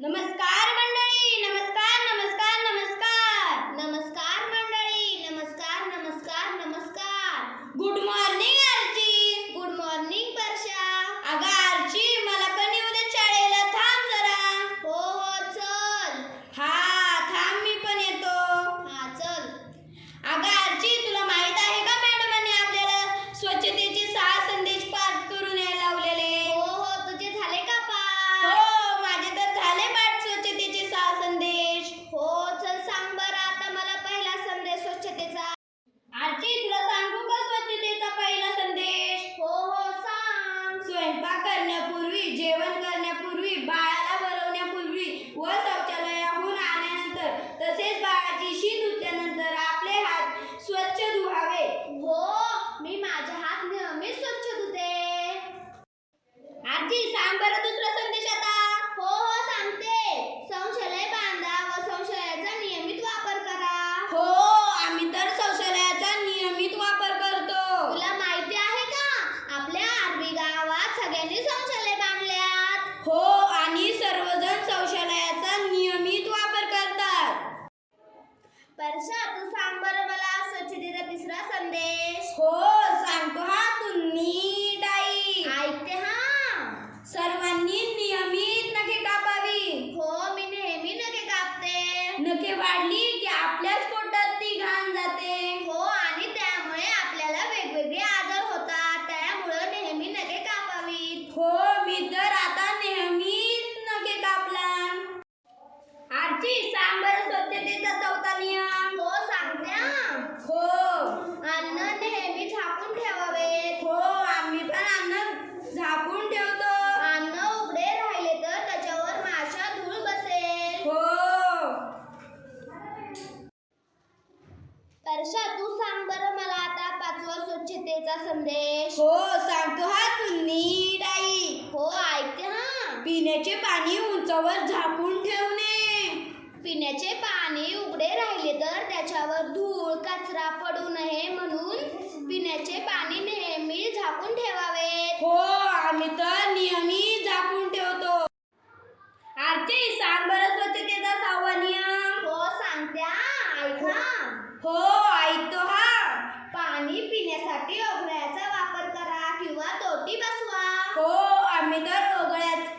नमस्कार मंडळी स्वयंपाक करण्यापूर्वी जेवण करण्यापूर्वी बाळाला भरवण्यापूर्वी व शौचालयाहून आल्यानंतर तसेच बाळाची शी धुतल्यानंतर आपले हात स्वच्छ धुवावे. हो मी माझे हात नेहमी स्वच्छ धुते. आजी सांग बरं दुसरा संदेश आता हो हो सांगते संशयालय बांधा व संशयाचा नियमित वापर करा हो आम्ही तर शौचालयाचा नियमित वापर करतो तुला माहिती आहे का आपल्या आरबी गावात सगळ्यांनी शौचालय बांधल्यात हो आणि सर्वजण शौचालयाचा नियमित वापर करतात परशा तू सांग बरं मला स्वच्छतेचा तिसरा संदेश. हो सांगतो हा तू नीट आई ऐकते हा. सर्वांनी नियमित नखे कापावी. हो मी नेहमी नखे कापते. नखे वाढली की आपल्याच पोटात ती घाण जाते. हो आणि त्यामुळे आपल्याला वेगवेगळे आजार होतात. त्यामुळं नेहमी नखे कापावीत. हो मी तर आता नेहमीच नखे कापला आरची सांग बरं स्वच्छतेचा चौथा नियम हो सांगते हा. हो अन्न नेहमी झाकून ठेवावे हो आम्ही पण अन्न झाकून ठेवतो. अन्न उघडे राहिले तर त्याच्यावर माशा धूळ बसेल. हो. परशा तू सांग बरं मला आता पाचवा स्वच्छतेचा संदेश. हो सांगतो हा तू नीट आई हो ऐकते हा. पिण्याचे पाणी उंचावर झाकून ठेवणे. पिण्याचे पाणी उघडे राहिले तर त्याच्यावर धूळ पिण्याचे पाणी नेहमी झाकून ठेवावे हो आम्ही तर नेहमी झाकून ठेवतो. आरती सांग बरं स्वच्छतेचा सहावा नियम. हो सांगते हा, ऐका हो ऐकतो हा. पाणी पिण्यासाठी ओघळ्याचा वापर करा किंवा तोटी बसवा. हो आम्ही तर ओगळ्या ओघराळ्याचाच